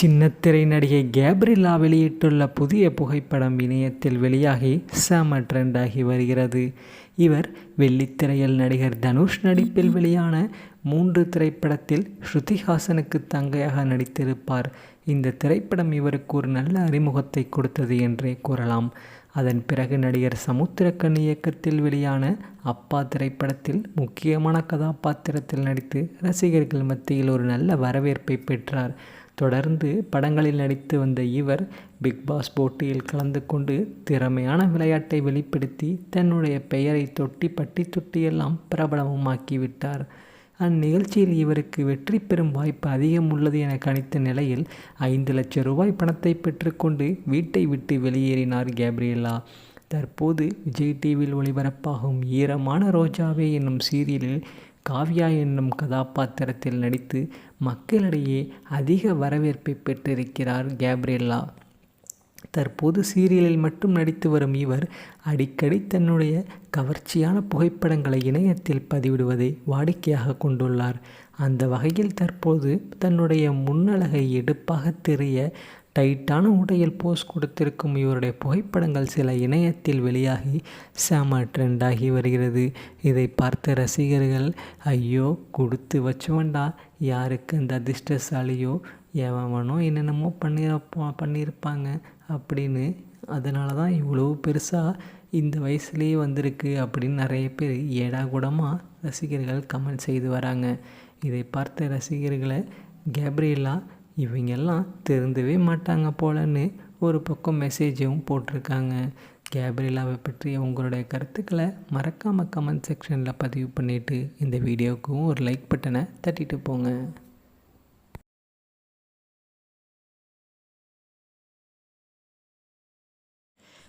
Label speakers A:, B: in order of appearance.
A: சின்னத்திரை நடிகை கேப்ரில்லா வெளியிட்டுள்ள புதிய புகைப்படம் இணையத்தில் வெளியாகி செம ட்ரெண்டாகி வருகிறது. இவர் வெள்ளித்திரையில் நடிகர் தனுஷ் நடிப்பில் வெளியான மூன்று திரைப்படத்தில் ஸ்ருதிஹாசனுக்கு தங்கையாக நடித்திருப்பார். இந்த திரைப்படம் இவருக்கு ஒரு நல்ல அறிமுகத்தை கொடுத்தது என்றே கூறலாம். அதன் பிறகு நடிகர் சமுத்திரக்கண் இயக்கத்தில் வெளியான அப்பா திரைப்படத்தில் முக்கியமான கதாபாத்திரத்தில் நடித்து ரசிகர்கள் மத்தியில் ஒரு நல்ல வரவேற்பை பெற்றார். தொடர்ந்து படங்களில் நடித்து வந்த இவர் பிக் பாஸ் போட்டியில் கலந்து கொண்டு திறமையான விளையாட்டை வெளிப்படுத்தி தன்னுடைய பெயரை தொட்டி பட்டி தொட்டியெல்லாம் பிரபலமுமாக்கிவிட்டார் அந்நிகழ்ச்சியில் இவருக்கு வெற்றி பெறும் வாய்ப்பு அதிகம் உள்ளது என கணித்த நிலையில் ஐந்து லட்சம் ரூபாய் பணத்தை பெற்றுக்கொண்டு வீட்டை விட்டு வெளியேறினார் கேப்ரியலா தற்போது விஜய் டிவியில் ஒளிபரப்பாகும் ஈரமான ரோஜாவே என்னும் சீரியலில் காவ்யா என்னும் கதாபாத்திரத்தில் நடித்து மக்களிடையே அதிக வரவேற்பை பெற்றிருக்கிறார் கேப்ரியல்லா. தற்போது சீரியலில் மட்டும் நடித்து வரும் இவர் அடிக்கடி தன்னுடைய கவர்ச்சியான புகைப்படங்களை இணையத்தில் பதிவிடுவதை வாடிக்கையாக கொண்டுள்ளார். அந்த வகையில் தற்போது தன்னுடைய முன்னழகை எடுப்பாக தெரிய டைட்டான உடையில் போஸ் கொடுத்திருக்கும் இவருடைய புகைப்படங்கள் சில இணையத்தில் வெளியாகி செம ட்ரெண்டாகி வருகிறது. இதை பார்த்த ரசிகர்கள் ஐயோ கொடுத்து வச்சவன்டா யாருக்கு அந்த அதிர்ஷ்டசாலியோ எவனோ என்னென்னமோ பண்ணிருப்பா பண்ணியிருப்பாங்க அப்படின்னு. அதனால தான் இவ்வளோ பெருசாக இந்த வயசுலேயே வந்திருக்கு அப்படின்னு நிறைய பேர் ஏடா கூடமாக ரசிகர்கள் கமெண்ட் செய்து வராங்க. இதை பார்த்த ரசிகர்களை கேப்ரியலா இவங்கெல்லாம் திருந்தவே மாட்டாங்க போலன்னு ஒரு பக்கம் மெசேஜும் போட்டிருக்காங்க. கேப்ரிலாவை பற்றி உங்களுடைய கருத்துக்களை மறக்காமல் கமெண்ட் செக்ஷனில் பதிவு பண்ணிவிட்டு இந்த வீடியோவுக்கும் ஒரு லைக் பட்டனை தட்டிட்டு போங்க.